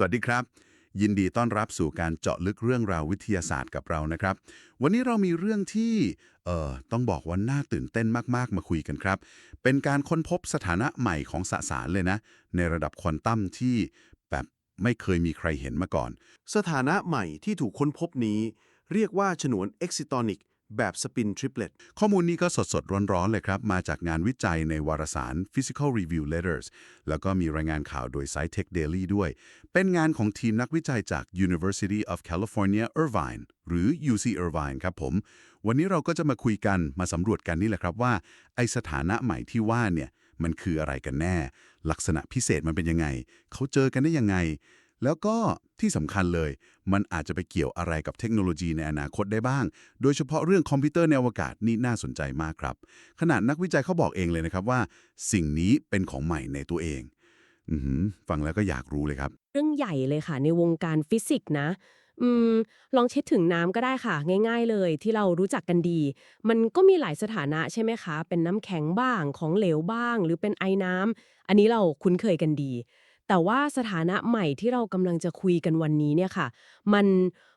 สวัสดีครับ ยินดีต้อนรับสู่การเจาะลึกเรื่องราววิทยาศาสตร์กับเรานะครับ วันนี้เรามีเรื่องที่เอ่อต้องบอกว่าน่าตื่นเต้นมากๆ มาคุยกันครับ เป็นการค้นพบสถานะใหม่ของสสารเลยนะ ในระดับควอนตัมที่แบบไม่เคยมีใครเห็นมาก่อน สถานะใหม่ที่ถูกค้นพบนี้ เรียกว่าฉนวนเอ็กซิตอนิก แบบสปินทริปเลตข้อมูลนี้ก็สดๆ ร้อนๆ เลยครับ มาจากงานวิจัยในวารสาร Physical Review Letters แล้วก็มีรายงานข่าวโดย SciTech Daily ด้วย เป็นงานของทีมนักวิจัยจาก University of California Irvine หรือ UC Irvine ครับผม วันนี้เราก็จะมาคุยกันมาสำรวจกันนี่แหละครับว่า ไอสถานะใหม่ที่ว่าเนี่ยมันคืออะไรกันแน่ ลักษณะพิเศษมันเป็นยังไง เขาเจอกันได้ยังไง แล้วก็ที่สำคัญเลย มันอาจจะไปเกี่ยวอะไรกับเทคโนโลยีในอนาคตได้บ้าง โดยเฉพาะเรื่องคอมพิวเตอร์ในอวกาศนี่น่าสนใจมากครับ ขนาดนักวิจัยเขาบอกเองเลยนะครับว่า สิ่งนี้เป็นของใหม่ในตัวเองอฟังแล้วก็อยากรู้เลยครับ เรื่องใหญ่เลยค่ะ ในวงการฟิสิกส์นะอืมลองเช็ดถึงน้ำก็ได้ค่ะ ง่าย ๆ เลยที่เรารู้จักกันดี มันก็มีหลายสถานะใช่ไหมคะ เป็นน้ำแข็งบ้างของเหลวบ้าง หรือเป็นไอน้ำอันนี้เราคุ้นเคยกันดี แต่ว่าสถานะใหม่ที่เรากำลังจะคุยกันวันนี้เนี่ยค่ะ มัน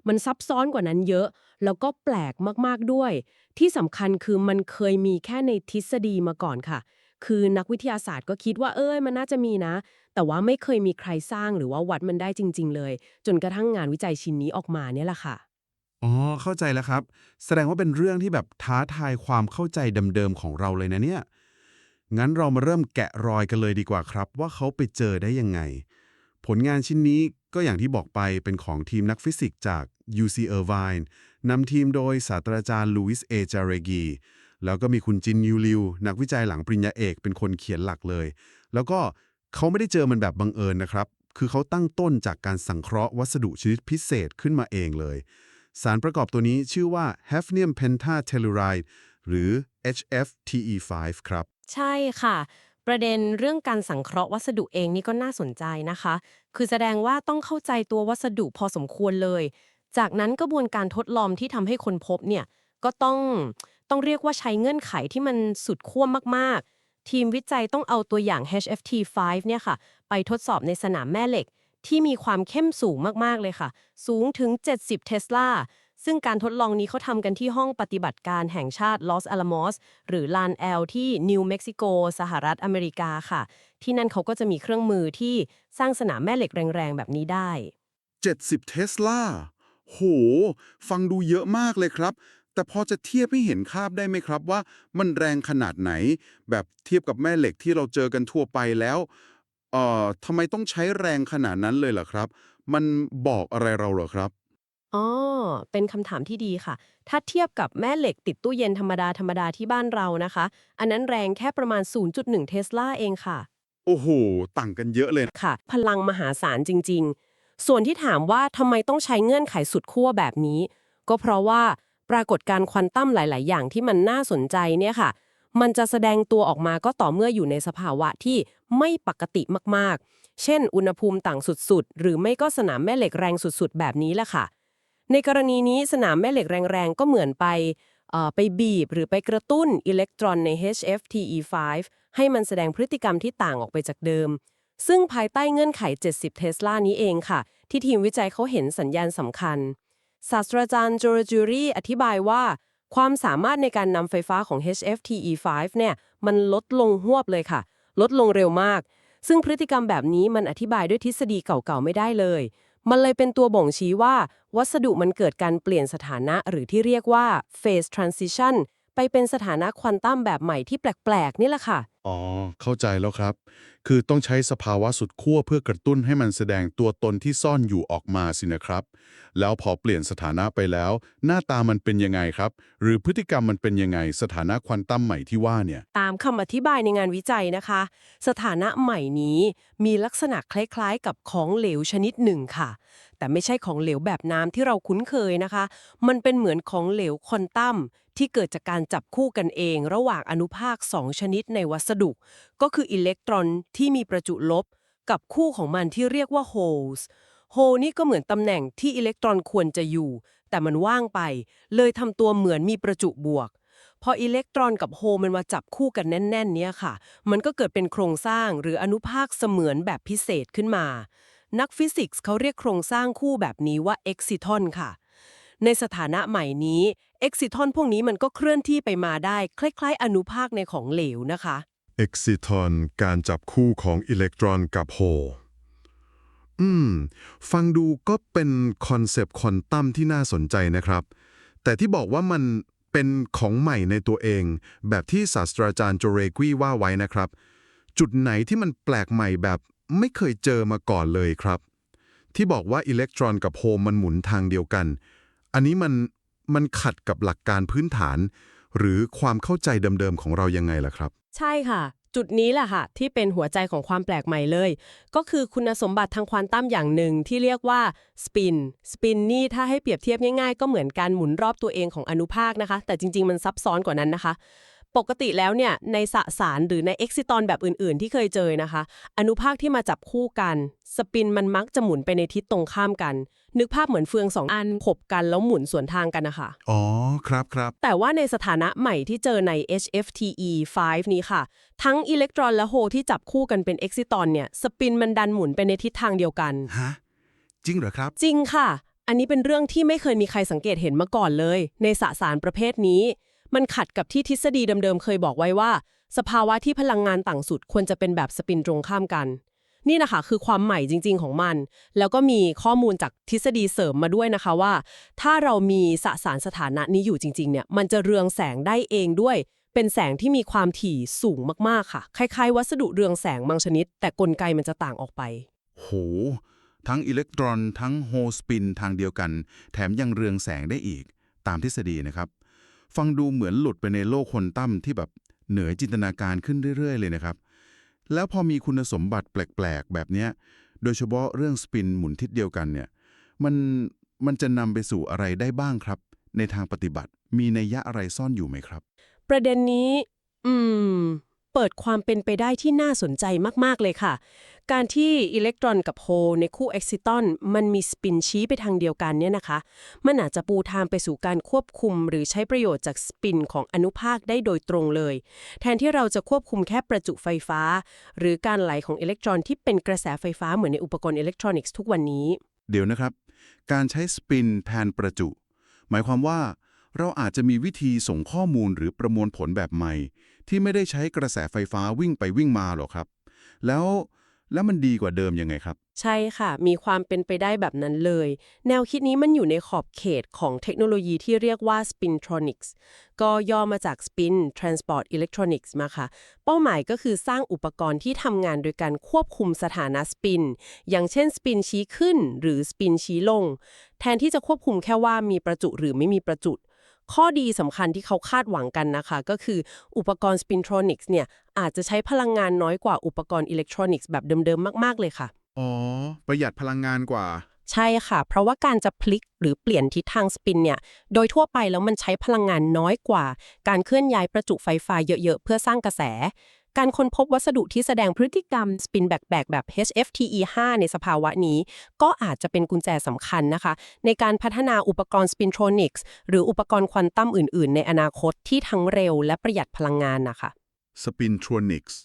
มันซับซ้อนกว่านั้นเยอะ แล้วก็แปลกมากๆด้วย ที่สำคัญคือมันเคยมีแค่ในทฤษฎีมาก่อนค่ะ คือนักวิทยาศาสตร์ก็คิดว่าเอ้ยมันน่าจะมีนะ แต่ว่าไม่เคยมีใครสร้างหรือว่าวัดมันได้จริง ๆ เลย จนกระทั่งงานวิจัยชิ้นนี้ออกมาเนี่ยแหละค่ะ อ๋อ เข้าใจแล้วครับ แสดงว่าเป็นเรื่องที่แบบท้าทายความเข้าใจเดิมๆของเราเลยนะเนี่ย งั้นเรามาเริ่มแกะรอยกันเลยดีกว่าครับ ว่าเขาไปเจอได้ยังไง ผลงานชิ้นนี้ก็อย่างที่บอกไปเป็นของทีมนักฟิสิกส์จาก UC Irvine นำทีมโดยศาสตราจารย์ลูอิสเอจาเรกีแล้วก็มีคุณจินยูลิว นักวิจัยหลังปริญญาเอกเป็นคนเขียนหลักเลย แล้วก็เขาไม่ได้เจอมันแบบบังเอิญนะครับ คือเขาตั้งต้นจากการสังเคราะห์วัสดุชนิดพิเศษขึ้นมาเองเลย สารประกอบตัวนี้ชื่อว่า hafnium pentatelluride หรือ HFTE5 ครับ ใช่ค่ะ ประเด็นเรื่องการสังเคราะห์วัสดุเองนี่ก็น่าสนใจนะคะ คือแสดงว่าต้องเข้าใจตัววัสดุพอสมควรเลย จากนั้นกระบวนการทดลองที่ทำให้คนพบเนี่ยก็ต้องต้องเรียกว่าใช้เงื่อนไขที่มันสุดขั้วมากๆ ทีมวิจัยต้องเอาตัวอย่าง HFT5 เนี่ยค่ะ ไปทดสอบในสนามแม่เหล็ก ที่มีความเข้มสูงมากๆเลยค่ะ สูงถึง 70 เทสลา ซึ่งการทดลองนี้เขาทำกันที่ห้องปฏิบัติการแห่งชาติลอสอลามอสหรือลานแอลที่นิวเม็กซิโกสหรัฐอเมริกาค่ะ ที่นั่นเขาก็จะมีเครื่องมือที่สร้างสนามแม่เหล็กแรงๆ แบบนี้ได้ 70 เทสลา โห ฟังดูเยอะมากเลยครับ แต่พอจะเทียบให้เห็นภาพได้ไหมครับว่ามันแรงขนาดไหน แบบเทียบกับแม่เหล็กที่เราเจอกันทั่วไปแล้ว เอ่อทำไมต้องใช้แรงขนาดนั้นเลยเหรอครับ มันบอกอะไรเราเหรอครับ อ๋อ เป็นคำถามที่ดีค่ะ ถ้าเทียบกับแม่เหล็กติดตู้เย็นธรรมดาธรรมดาที่บ้านเรานะคะ อันนั้นแรงแค่ประมาณ 0.1 เทสลาเองค่ะ โอ้โห ต่างกันเยอะเลย ค่ะ พลังมหาศาลจริง ๆ ส่วนที่ถามว่าทำไมต้องใช้เงื่อนไขสุดขั้วแบบนี้ ก็เพราะว่าปรากฏการณ์ควอนตัมหลาย ๆ อย่างที่มันน่าสนใจเนี่ยค่ะ มันจะแสดงตัวออกมาก็ต่อเมื่ออยู่ในสภาวะที่ไม่ปกติมาก ๆ เช่น อุณหภูมิต่างสุด ๆ หรือไม่ก็สนามแม่เหล็กแรงสุด ๆ แบบนี้แหละค่ะ ในกรณีนี้สนามแม่เหล็กแรงๆ ก็เหมือนไปไปบีบหรือไปกระตุ้นอิเล็กตรอนใน HFTE5 ให้มันแสดงพฤติกรรมที่ต่างออกไปจากเดิม ซึ่งภายใต้เงื่อนไข 70 เทสลานี้เองค่ะ ที่ทีมวิจัยเขาเห็นสัญญาณสำคัญ ศาสตราจารย์โจรจูรีอธิบายว่า ความสามารถในการนำไฟฟ้าของ HFTE5 เนี่ยมันลดลงหวบเลยค่ะ ลดลงเร็วมาก ซึ่งพฤติกรรมแบบนี้มันอธิบายด้วยทฤษฎีเก่าๆไม่ได้เลย มันเลยเป็นตัวบ่งชี้ว่า วัสดุมันเกิดการเปลี่ยนสถานะหรือที่เรียกว่า phase transition ไปเป็นสถานะควอนตัมแบบใหม่ที่แปลก ๆ นี่แหละค่ะ อ๋อ เข้าใจแล้วครับ คือต้องใช้สภาวะสุดขั้วเพื่อกระตุ้นให้มันแสดงตัวตนที่ซ่อนอยู่ออกมาสินะครับ แล้วพอเปลี่ยนสถานะไปแล้ว หน้าตามันเป็นยังไงครับ หรือพฤติกรรมมันเป็นยังไง สถานะควอนตัมใหม่ที่ว่าเนี่ย ตามคำอธิบายในงานวิจัยนะคะ สถานะใหม่นี้มีลักษณะคล้ายๆ กับของเหลวชนิดหนึ่งค่ะ แต่ไม่ใช่ของเหลวแบบน้ำที่เราคุ้นเคยนะคะ มันเป็นเหมือนของเหลวควอนตัม ที่เกิดจากการจับคู่กันเองระหว่างอนุภาค 2 ชนิดในวัสดุ ก็คืออิเล็กตรอนที่มีประจุลบ กับคู่ของมันที่เรียกว่าโฮลส์โฮลนี่ก็เหมือนตำแหน่งที่อิเล็กตรอนควรจะอยู่ แต่มันว่างไป เลยทำตัวเหมือนมีประจุบวก พออิเล็กตรอนกับโฮลมันมาจับคู่กันแน่น ๆ เนี่ยค่ะ มันก็เกิดเป็นโครงสร้างหรืออนุภาคเสมือนแบบพิเศษขึ้นมา นักฟิสิกส์เขาเรียกโครงสร้างคู่แบบนี้ว่าเอ็กซิทอนค่ะ ในสถานะใหม่นี้เอ็กซิทอนพวกนี้มันก็เคลื่อนที่ไปมาได้ คล้ายๆ อนุภาคในของเหลวนะคะเอ็กซิทอนการจับคู่ของอิเล็กตรอนกับโฮลอืม ฟังดูก็เป็นคอนเซปต์ควอนตัมที่น่าสนใจนะครับ แต่ที่บอกว่ามันเป็นของใหม่ในตัวเอง แบบที่ศาสตราจารย์โจเรกวีว่าไว้นะครับ จุดไหนที่มันแปลกใหม่แบบไม่เคยเจอมาก่อนเลยครับ ที่บอกว่าอิเล็กตรอนกับโฮลมันหมุนทางเดียวกัน อันนี้มันมันขัดกับหลักการพื้นฐาน หรือความเข้าใจเดิมๆของเรายังไงล่ะครับ ใช่ค่ะ จุดนี้แหละค่ะ ที่เป็นหัวใจของความแปลกใหม่เลย ก็คือคุณสมบัติทางควอนตัมอย่างหนึ่งที่เรียกว่าสปินสปินนี่ถ้าให้เปรียบเทียบง่ายๆ ก็เหมือนการหมุนรอบตัวเองของอนุภาคนะคะ แต่จริงๆมันซับซ้อนกว่านั้นนะคะ ปกติแล้วเนี่ยในสสารหรือในเอ็กซิตอนแบบอื่นๆ ที่เคยเจอนะคะ อนุภาคที่มาจับคู่กัน สปินมันมักจะหมุนไปในทิศตรงข้ามกัน นึกภาพเหมือนเฟืองสองอันขบกันแล้วหมุนสวนทางกันนะคะ อ๋อ ครับครับ แต่ว่าในสถานะใหม่ที่เจอใน HFTE 5 นี้ค่ะ ทั้งอิเล็กตรอนและโฮลที่จับคู่กันเป็นเอ็กซิตอนเนี่ยสปินมันดันหมุนไปในทิศทางเดียวกันฮะจริงเหรอครับ จริงค่ะ อันนี้เป็นเรื่องที่ไม่เคยมีใครสังเกตเห็นมาก่อนเลย ในสสารประเภทนี้ มันขัดกับที่ทฤษฎีเดิมๆเคยบอกไว้ว่า สภาวะที่พลังงานต่างสุดควรจะเป็นแบบสปินตรงข้ามกัน นี่นะคะคือความใหม่จริง ๆ ของมัน แล้วก็มีข้อมูลจากทฤษฎีเสริมมาด้วยนะคะว่า ถ้าเรามีสสารสถานะนี้อยู่จริงๆเนี่ยมันจะเรืองแสงได้เองด้วย เป็นแสงที่มีความถี่สูงมากๆค่ะ คล้ายๆ วัสดุเรืองแสงบางชนิด แต่กลไกมันจะต่างออกไป โห ทั้งอิเล็กตรอนทั้งโฮลสปินทางเดียวกัน แถมยังเรืองแสงได้อีก ตามทฤษฎีนะครับ ฟังดูเหมือนหลุดไปในโลกคนตั้มที่แบบเหนือจินตนาการขึ้นเรื่อย ๆ เลยนะครับ แล้วพอมีคุณสมบัติแปลก ๆ แบบเนี้ย โดยเฉพาะเรื่องสปินหมุนทิศเดียวกันเนี่ย มันมันจะนำไปสู่อะไรได้บ้างครับ ในทางปฏิบัติ มีนัยยะอะไรซ่อนอยู่ไหมครับ ประเด็นนี้ อืม เปิดความเป็นไปได้ที่น่าสนใจมาก ๆ เลยค่ะ การที่อิเล็กตรอนกับโฮลในคู่เอ็กซิตอนมันมีสปินชี้ไปทางเดียวกันเนี่ยนะคะ มันอาจจะปูทางไปสู่การควบคุม หรือใช้ประโยชน์จากสปินของอนุภาคได้โดยตรงเลย แทนที่เราจะควบคุมแค่ประจุไฟฟ้า หรือการไหลของอิเล็กตรอนที่เป็นกระแสไฟฟ้าเหมือนในอุปกรณ์อิเล็กทรอนิกส์ทุกวันนี้ เดี๋ยวนะครับ การใช้สปินแทนประจุ หมายความว่าเราอาจจะมีวิธีส่งข้อมูลหรือประมวลผลแบบใหม่ ที่ไม่ได้ใช้กระแสไฟฟ้าวิ่งไปวิ่งมาหรอกครับ แล้ว แล้วมันดีกว่าเดิมยังไงครับ ใช่ค่ะ มีความเป็นไปได้แบบนั้นเลย แนวคิดนี้มันอยู่ในขอบเขตของเทคโนโลยีที่เรียกว่า spintronics ก็ย่อมาจาก spin transport electronics มาค่ะ เป้าหมายก็คือสร้างอุปกรณ์ที่ทำงานโดยการควบคุมสถานะสปิน อย่างเช่นสปินชี้ขึ้น หรือสปินชี้ลง แทนที่จะควบคุมแค่ว่ามีประจุหรือไม่มีประจุ ข้อดีสำคัญที่เขาคาดหวังกันนะคะ ก็คืออุปกรณ์ spintronics เนี่ยอาจจะใช้พลังงานน้อยกว่าอุปกรณ์อิเล็กทรอนิกส์แบบเดิมๆ มาก ๆ เลยค่ะ อ๋อ ประหยัดพลังงานกว่า ใช่ค่ะ เพราะว่าการจะพลิกหรือเปลี่ยนทิศทางสปินเนี่ย โดยทั่วไปแล้วมันใช้พลังงานน้อยกว่า การเคลื่อนย้ายประจุไฟฟ้าเยอะๆ เพื่อสร้างกระแส การค้นพบวัสดุที่แสดงพฤติกรรมสปินแบกๆแบบ HFTE 5 ในสภาวะนี้ ก็อาจจะเป็นกุญแจสำคัญนะคะ ในการพัฒนาอุปกรณ์ spintronics หรืออุปกรณ์ควอนตัมอื่น ๆ ในอนาคตที่ทั้งเร็วและประหยัดพลังงานนะคะ Spintronics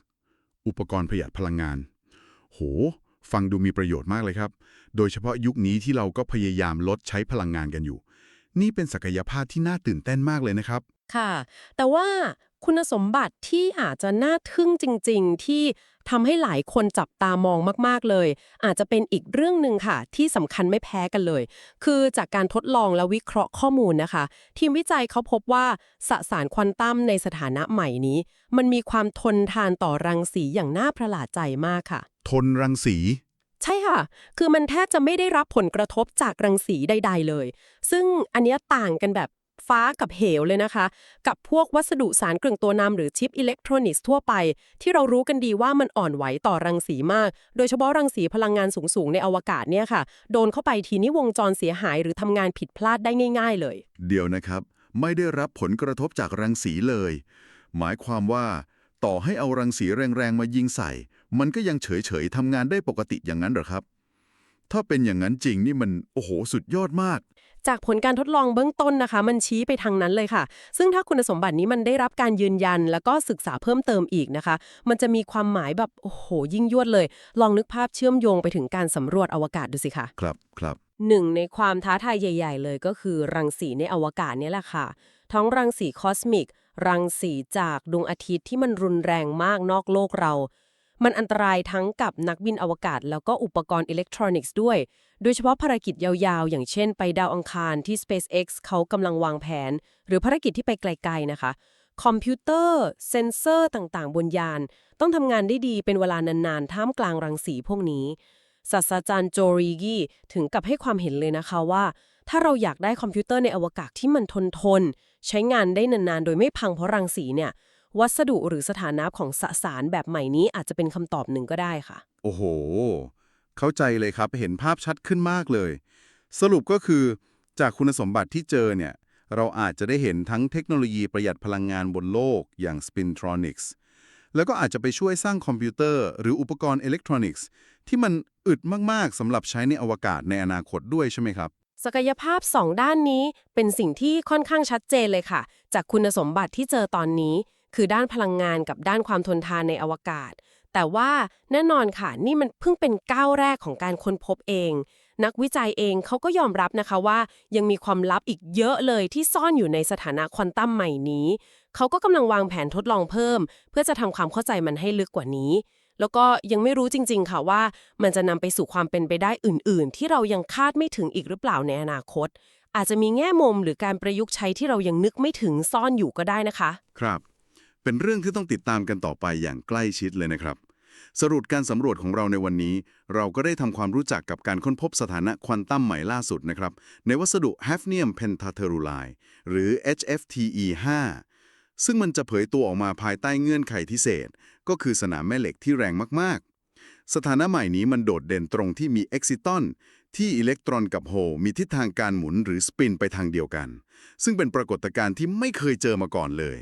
อุปกรณ์ประหยัดพลังงาน โห ฟังดูมีประโยชน์มากเลยครับ โดยเฉพาะยุคนี้ที่เราก็พยายามลดใช้พลังงานกันอยู่ นี่เป็นศักยภาพที่น่าตื่นเต้นมากเลยนะครับ ค่ะ แต่ว่า คุณสมบัติที่อาจจะน่าทึ่งจริง ๆ ที่ทำให้หลายคนจับตามองมาก ๆ เลย อาจจะเป็นอีกเรื่องหนึ่งค่ะ ที่สำคัญไม่แพ้กันเลย คือจากการทดลองและวิเคราะห์ข้อมูลนะคะ ทีมวิจัยเขาพบว่าสสารควอนตัมในสถานะใหม่นี้ มันมีความทนทานต่อรังสีอย่างน่าประหลาดใจมากค่ะ ทนรังสี ใช่ค่ะ คือมันแทบจะไม่ได้รับผลกระทบจากรังสีใด ๆ เลย ซึ่งอันเนี้ยต่างกันแบบ ฟ้ากับเหวเลยนะคะ กับพวกวัสดุสารกลึงตัวนำหรือชิปอิเล็กทรอนิกส์ทั่วไป ที่เรารู้กันดีว่ามันอ่อนไหวต่อรังสีมาก โดยเฉพาะรังสีพลังงานสูง ๆ ในอวกาศเนี่ยค่ะ โดนเข้าไปทีนี้วงจรเสียหายหรือทำงานผิดพลาดได้ง่าย ๆ เลย เดี๋ยวนะครับ ไม่ได้รับผลกระทบจากรังสีเลย หมายความว่า ต่อให้เอารังสีแรงๆมายิงใส่ มันก็ยังเฉยๆทำงานได้ปกติอย่างนั้นหรอครับ ถ้าเป็นอย่างนั้นจริงนี่มันโอ้โหสุดยอดมาก จากผลการทดลองเบื้องต้นนะคะ มันชี้ไปทางนั้นเลยค่ะ ซึ่งถ้าคุณสมบัตินี้มันได้รับการยืนยัน แล้วก็ศึกษาเพิ่มเติมอีกนะคะ มันจะมีความหมายแบบโอ้โหยิ่งยวดเลย ลองนึกภาพเชื่อมโยงไปถึงการสำรวจอวกาศดูสิคะครับครับหนึ่งในความท้าทายใหญ่ ๆ เลยก็คือรังสีในอวกาศเนี่ยแหละค่ะทั้งรังสีคอสมิก รังสีจากดวงอาทิตย์ที่มันรุนแรงมากนอกโลกเรา มันอันตรายทั้งกับนักบินอวกาศ แล้วก็อุปกรณ์อิเล็กทรอนิกส์ด้วย โดยเฉพาะภารกิจยาวๆ อย่างเช่นไปดาวอังคารที่ SpaceX เขากำลังวางแผน หรือภารกิจที่ไปไกลๆนะคะ คอมพิวเตอร์ เซ็นเซอร์ต่างๆ บนยาน ต้องทำงานได้ดีเป็นเวลานานๆ ท่ามกลางรังสีพวกนี้ศาสตราจารย์โจรีกีถึงกับให้ความเห็นเลยนะคะว่า ถ้าเราอยากได้คอมพิวเตอร์ในอวกาศที่มันทนทน ใช้งานได้นานๆ โดยไม่พังเพราะรังสีเนี่ย วัสดุหรือสถานะของสสารแบบใหม่นี้อาจจะเป็นคำตอบหนึ่งก็ได้ค่ะ โอ้โห เข้าใจเลยครับเห็นภาพชัดขึ้นมากเลย สรุปก็คือ จากคุณสมบัติที่เจอเนี่ย เราอาจจะได้เห็นทั้งเทคโนโลยีประหยัดพลังงานบนโลกอย่าง Spintronics แล้วก็อาจจะไปช่วยสร้างคอมพิวเตอร์ หรืออุปกรณ์อิเล็กทรอนิกส์ ที่มันอึดมาก ๆสำหรับใช้ในอวกาศในอนาคตด้วยใช่ไหมครับ ศักยภาพ 2 ด้านนี้เป็นสิ่งที่ค่อนข้างชัดเจนเลยค่ะ จากคุณสมบัติที่เจอตอนนี้ คือด้านพลังงานกับด้านความทนทานในอวกาศ แต่ว่าแน่นอนค่ะนี่มันเพิ่งเป็นก้าวแรกของการค้นพบเอง นักวิจัยเองเขาก็ยอมรับนะคะว่า ยังมีความลับอีกเยอะเลยที่ซ่อนอยู่ในสถานะควอนตัมใหม่นี้เขาก็กำลังวางแผนทดลองเพิ่ม เพื่อจะทำความเข้าใจมันให้ลึกกว่านี้แล้วก็ยังไม่รู้จริง ๆ ค่ะว่า มันจะนำไปสู่ความเป็นไปได้อื่น ๆ ที่เรายังคาดไม่ถึงอีกหรือเปล่าในอนาคต อาจจะมีแง่มุมหรือการประยุกต์ใช้ที่เรายังนึกไม่ถึงซ่อนอยู่ก็ได้นะคะ ครับ เป็นเรื่องที่ต้องติดตามกันต่อไปอย่างใกล้ชิดเลยนะครับ สรุปการสำรวจของเราในวันนี้ เราก็ได้ทำความรู้จักกับการค้นพบสถานะควอนตัมใหม่ล่าสุดนะครับ ในวัสดุ Hafnium Pentateruli หรือ HFTE5 ซึ่งมันจะเผยตัวออกมาภายใต้เงื่อนไขพิเศษ ก็คือสนามแม่เหล็กที่แรงมากๆ สถานะใหม่นี้มันโดดเด่นตรงที่มีเอ็กซิตอนที่อิเล็กตรอนกับโฮมีทิศทางการหมุนหรือสปินไปทางเดียวกัน ซึ่งเป็นปรากฏการณ์ที่ไม่เคยเจอมาก่อนเลย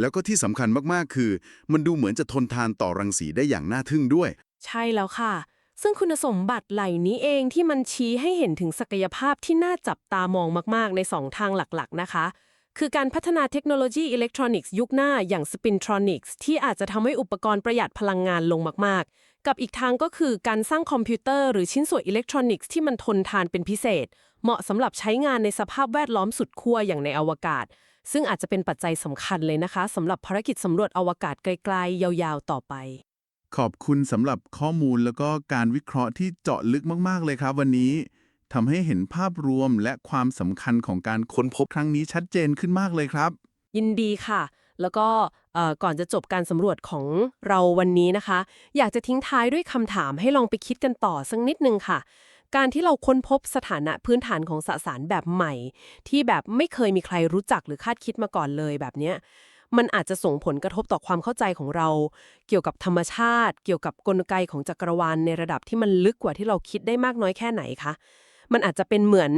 แล้วก็ที่สำคัญมากๆ คือ มันดูเหมือนจะทนทานต่อรังสีได้อย่างน่าทึ่งด้วย ใช่แล้วค่ะ ซึ่งคุณสมบัติเหล่านี้เองที่มันชี้ให้เห็นถึงศักยภาพที่น่าจับตามองมากๆ ใน 2 ทางหลักๆ นะคะ คือการพัฒนาเทคโนโลยีอิเล็กทรอนิกส์ยุคหน้าอย่าง Spintronics ที่อาจจะทำให้อุปกรณ์ประหยัดพลังงานลงมากๆ กับอีกทางก็คือการสร้างคอมพิวเตอร์หรือชิ้นส่วนอิเล็กทรอนิกส์ที่มันทนทานเป็นพิเศษ เหมาะสำหรับใช้งานในสภาพแวดล้อมสุดขั้วอย่างในอวกาศ ซึ่งอาจจะเป็นปัจจัยสำคัญเลยนะคะสำหรับภารกิจสำรวจอวกาศไกลๆ ยาวๆ ต่อไป ขอบคุณสำหรับข้อมูลแล้วก็การวิเคราะห์ที่เจาะลึกมากๆเลยครับ วันนี้ทำให้เห็นภาพรวมและความสำคัญของการค้นพบครั้งนี้ชัดเจนขึ้นมากเลยครับ ยินดีค่ะ แล้วก็เอ่อก่อนจะจบการสำรวจของเราวันนี้นะคะ อยากจะทิ้งท้ายด้วยคำถามให้ลองไปคิดกันต่อสักนิดนึงค่ะ การที่เราค้นพบสถานะพื้นฐานของสสารแบบใหม่ ที่แบบไม่เคยมีใครรู้จักหรือคาดคิดมาก่อนเลยแบบเนี้ยมันอาจจะส่งผลกระทบต่อความเข้าใจของเรา เกี่ยวกับธรรมชาติ เกี่ยวกับกลไกของจักรวาลในระดับที่มันลึกกว่าที่เราคิดได้มากน้อยแค่ไหนคะมันอาจจะเป็นเหมือน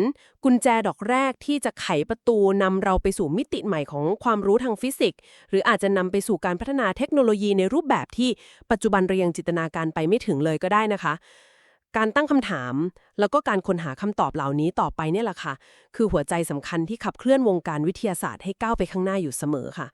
กุญแจดอกแรกที่จะไขประตูนำเราไปสู่มิติใหม่ของความรู้ทางฟิสิกส์ หรืออาจจะนำไปสู่การพัฒนาเทคโนโลยีในรูปแบบที่ปัจจุบันเรายังจินตนาการไปไม่ถึงเลยก็ได้นะคะ การตั้งคำถาม แล้วก็การค้นหาคำตอบเหล่านี้ต่อไปเนี่ยแหละค่ะ คือหัวใจสำคัญที่ขับเคลื่อนวงการวิทยาศาสตร์ให้ก้าวไปข้างหน้าอยู่เสมอค่ะ